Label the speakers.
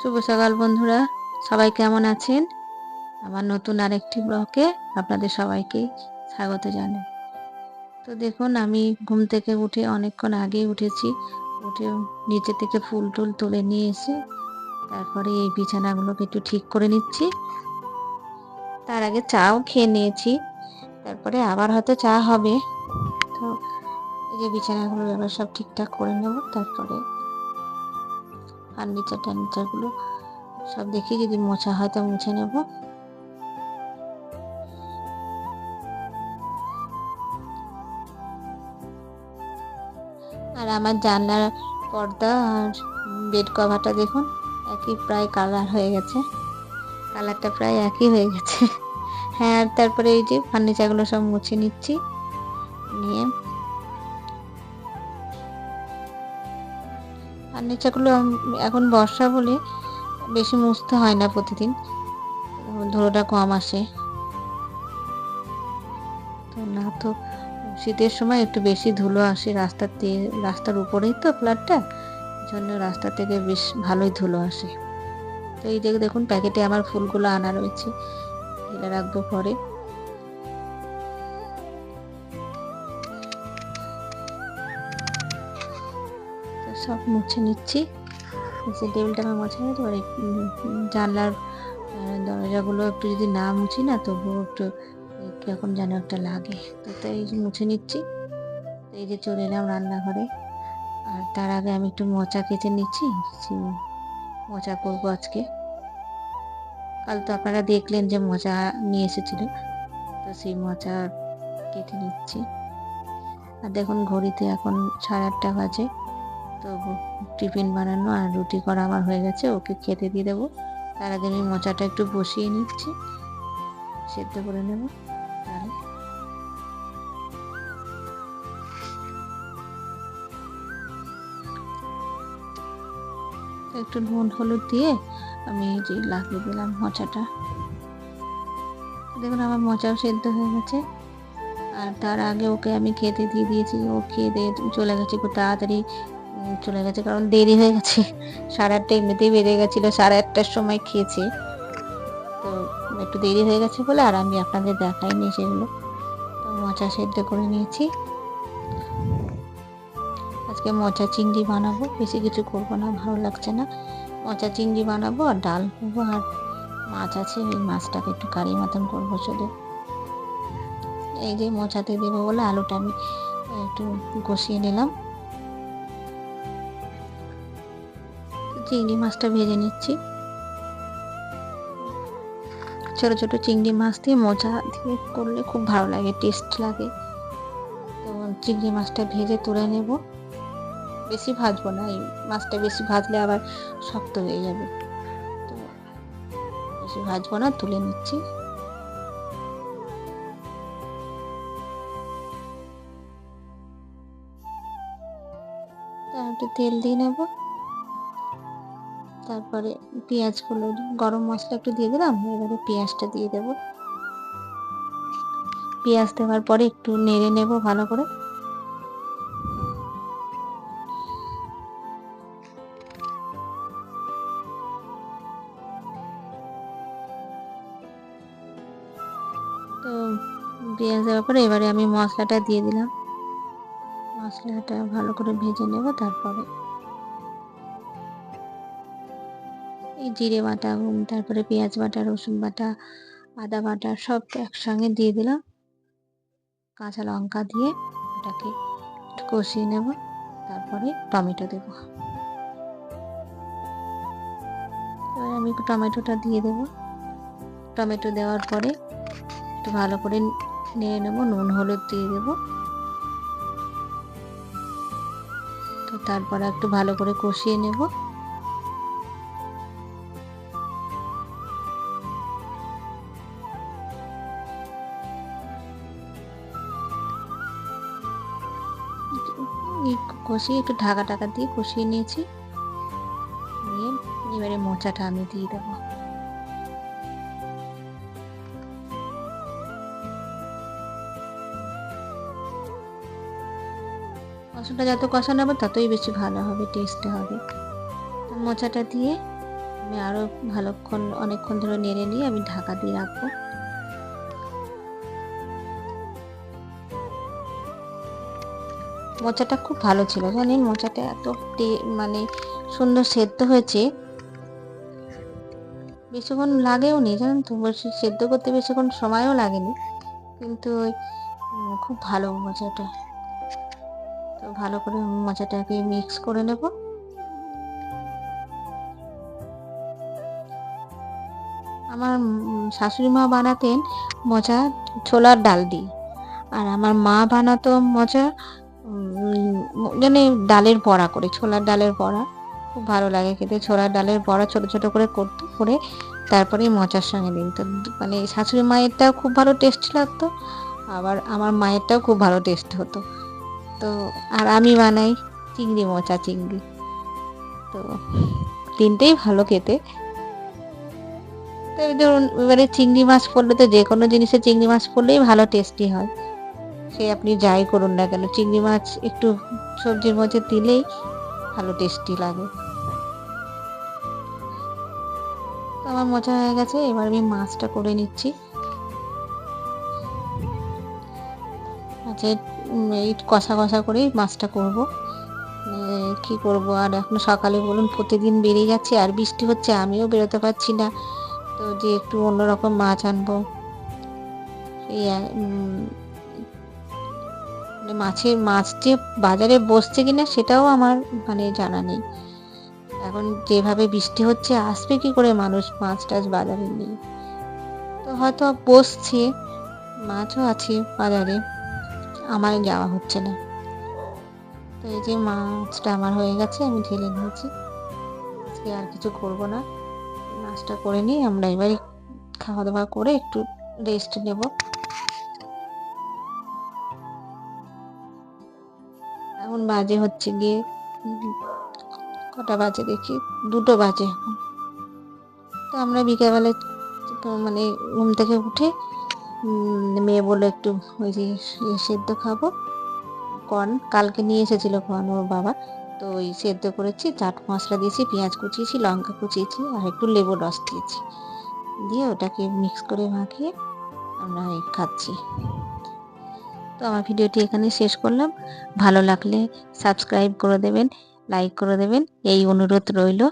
Speaker 1: শুভ সকাল, বন্ধুরা। সবাই কেমন আছেন? আমার নতুন আরেকটি ব্লকে আপনাদের সবাইকে স্বাগত জানাই। তো দেখুন, আমি ঘুম থেকে উঠে অনেকক্ষণ আগেই উঠেছি। উঠে নিচে থেকে ফুল টুল তুলে নিয়ে এসে তারপরে এই বিছানাগুলোকে একটু ঠিক করে নিচ্ছি। তার আগে চাও খেয়ে নিয়েছি। তারপরে আবার হয়তো চা হবে। তো এই যে বিছানাগুলো এবার সব ঠিকঠাক করে নেব, তারপরে ফার্নিচার টার্নিচারগুলো সব দেখি, যদি মোছা হয় তো মুছে নেব। আর আমার জানলার পর্দা আর বেড কভারটা দেখুন, একই প্রায় কালার হয়ে গেছে। কালারটা প্রায় একই হয়ে গেছে। হ্যাঁ আর তারপরে এই যে ফার্নিচারগুলো সব মুছে নিচ্ছি। নিয়ে ফার্নিচারগুলো এখন বর্ষা বলে বেশি মুছতে হয় না প্রতিদিন। ধুলোটা কম আসে। তো না তো, শীতের সময় একটু বেশি ধুলো আসে রাস্তার দিয়ে রাস্তার উপরেই তো ফ্ল্যাটটা জন্য রাস্তা থেকে বেশ ভালোই ধুলো আসে। তো এই যে দেখুন, প্যাকেটে আমার ফুলগুলো আনা রয়েছে। ঢেলে রাখব পরে সব মুছে নিচ্ছি। যে টেবিলটা আমার মোছা হয়ে এবার জানলার দরজাগুলো একটু যদি না মুছি না, তবুও একটু কীরকম যেন একটা লাগে। তো তাই মুছে নিচ্ছি। এই যে চলে এলাম রান্নাঘরে। আর তার আগে আমি একটু মোচা কেচে নিচ্ছি। মোচা করব আজকে। কাল তো আপনারা দেখলেন যে মোচা নিয়ে এসেছিল। তো সেই মোচা কেটে নিচ্ছি। আর দেখুন, ঘড়িতে এখন সাড়ে আটটা বাজে। তো টিফিন বানানো আর রুটি করা আমার হয়ে গেছে, ওকে খেতে দিয়ে দেবো। তার আগে আমি মোচাটা একটু বসিয়ে নিচ্ছি, সেদ্ধ করে নেব। তাহলে একটু নুন, হলুদ দিয়ে আমি যে লাগিয়ে দিলাম মোচাটা। দেখুন আমার মোচাও সেদ্ধ হয়ে গেছে। আর তার আগে ওকে আমি খেতে দিয়ে দিয়েছি, ও খেয়ে দিয়ে চলে গেছে। খুব তাড়াতাড়ি চলে গেছে, কারণ দেরি হয়ে গেছে। সাড়ে আটটা এমনিতেই বেড়ে গেছিল, সাড়ে আটটার সময় খেয়েছে। তো একটু দেরি হয়ে গেছে বলে আর আমি আপনাদের দেখাইনি সেগুলো। তো মোচা সেদ্ধ করে নিয়েছি। আজকে মোচা চিংড়ি বানাবো, বেশি কিছু করব না, ভালো লাগছে না। মোচা চিংড়ি বানাবো আর ডাল করব, আর মাছ আছে ওই মাছটাকে একটু কারি মতন করব শুধু এই যে মোচাতে দেবো বলে আলুটা আমি একটু কষিয়ে নিলাম। চিংড়ি মাছটা ভেজে নিচ্ছি। ছোট ছোট চিংড়ি মাছ দিয়ে মোচা দিয়ে করলে খুব ভালো লাগে টেস্ট লাগে। তো চিংড়ি মাছটা ভেজে তুলে নেব। বেশি ভাজবো না, এই মাছটা বেশি ভাজলে আবার শক্ত হয়ে যাবে। তো বেশি ভাজবো না, তুলে নিচ্ছি। একটু তেল দিয়ে নেব। তারপরে পেঁয়াজগুলো, গরম মশলা একটু দিয়ে দিলাম, এবারে পেঁয়াজটা দিয়ে দেব। পেঁয়াজ দেওয়ার পরে একটু নেড়ে নেব ভালো করে। তো পেঁয়াজ দেওয়ার পরে এবারে আমি মশলাটা দিয়ে দিলাম। মশলাটা ভালো করে ভেজে নেব, তারপরে জিরে বাটা তারপরে পেঁয়াজ বাটা, রসুন বাটা, আদা বাটা সব একসঙ্গে দিয়ে দিলাম। কাঁচা লঙ্কা দিয়ে ওটাকে কষিয়ে নেব, তারপরে টমেটো দেব। এবার আমি টমেটোটা দিয়ে দেব। টমেটো দেওয়ার পরে একটু ভালো করে নিয়ে নেব, নুন, হলুদ দিয়ে দেব। তো তারপরে একটু ভালো করে কষিয়ে নেব। কষিয়ে একটু ঢাকা ঢাকা দিয়ে কষিয়ে নিয়েছি। নিয়ে এবারে মোচাটা আমি দিয়ে দেবো। মশলাটা যত কষানো হবে, ততই বেশি ভালো হবে, টেস্ট হবে। মোচাটা দিয়ে আমি আরও ভালোক্ষণ, অনেকক্ষণ ধরে নেড়ে নিয়ে আমি ঢাকা দিয়ে রাখব। মোচাটা খুব ভালো ছিল, জানেন? মোচাটা এত মানে সুন্দর সেদ্ধ হয়েছে। বেশিক্ষণ লাগেও নি, জানেন তো? সেদ্ধ করতে বেশিক্ষণ সময়ও লাগেনি। কিন্তু খুব ভালো মোচাটা। তো ভালো করে মোচাটাকে মিক্স করে নেব। আমার শাশুড়ি মা বানাতেন মোচা ছোলার ডাল দিয়ে আর আমার মা বানাতো মোচা মানে ডালের বড়া করে, ছোলার ডালের বড়া। খুব ভালো লাগে খেতে, ছোলার ডালের বড়া ছোট ছোট করে করতো, করে তারপরে মোচার সঙ্গে দিন তো মানে শাশুড়ি মায়েরটাও খুব ভালো টেস্ট লাগতো, আবার আমার মায়েরটাও খুব ভালো টেস্ট হতো। তো, আর আমি বানাই চিংড়ি মোচা চিংড়ি। তো তিনটেই ভালো খেতে। তো ধরুন, এবারে চিংড়ি মাছ পড়লে তো যে কোনো জিনিসে চিংড়ি মাছ পড়লেই ভালো টেস্টি হয়। সে আপনি যাই করুন না কেন, চিংড়ি মাছ একটু সবজির মধ্যে দিলেই ভালো টেস্টি লাগে। তো আমার মজা হয়ে গেছে, এবার আমি মাছটা করে নিচ্ছি। আচ্ছা এই কষা কষা করেই মাছটা করব। কি করব আর এখন সকালে বলুন প্রতিদিন বেরিয়ে যাচ্ছে, আর বৃষ্টি হচ্ছে, আমিও বেরোতে পারছি না। তো যে একটু অন্যরকম মাছ আনব। এই মাছের, মাছ যে বাজারে বসছে কিনা সেটাও আমার মানে জানা নেই। এখন যেভাবে বৃষ্টি হচ্ছে, আসবে কি করে মানুষ মাছ টাছ বাজারে নেই তো হয়তো বসছে, মাছও আছে বাজারে আমার যাওয়া হচ্ছে না। তো এই যে মাছটা আমার হয়ে গেছে, আমি ঢেলে নিয়েছি। আজকে আর কিছু করব না। মাছটা করে নিই আমরা এবারে খাওয়া দাওয়া করে একটু রেস্ট নেব। বাজে হচ্ছে গিয়ে কটা বাজে দেখি? দুটো বাজে। তো আমরা বিকেলবেলা মানে ঘুম থেকে উঠে মেয়ে বলে একটু ওই যে সেদ্ধ খাব। কর্ন, কালকে নিয়ে এসেছিল কর্ন ওর বাবা। তো ওই সেদ্ধ করেছি, চাট মশলা দিয়েছি, পেঁয়াজ কুচিয়েছি, লঙ্কা কুচিয়েছি, আর একটু লেবু রস দিয়েছি। দিয়ে ওটাকে মিক্স করে মাখিয়ে আমরা খাচ্ছি। তো আমার ভিডিওটি এখানে শেষ করলাম। ভালো লাগলে সাবস্ক্রাইব করে দেবেন, লাইক করে দেবেন। এই অনুরোধ রইল।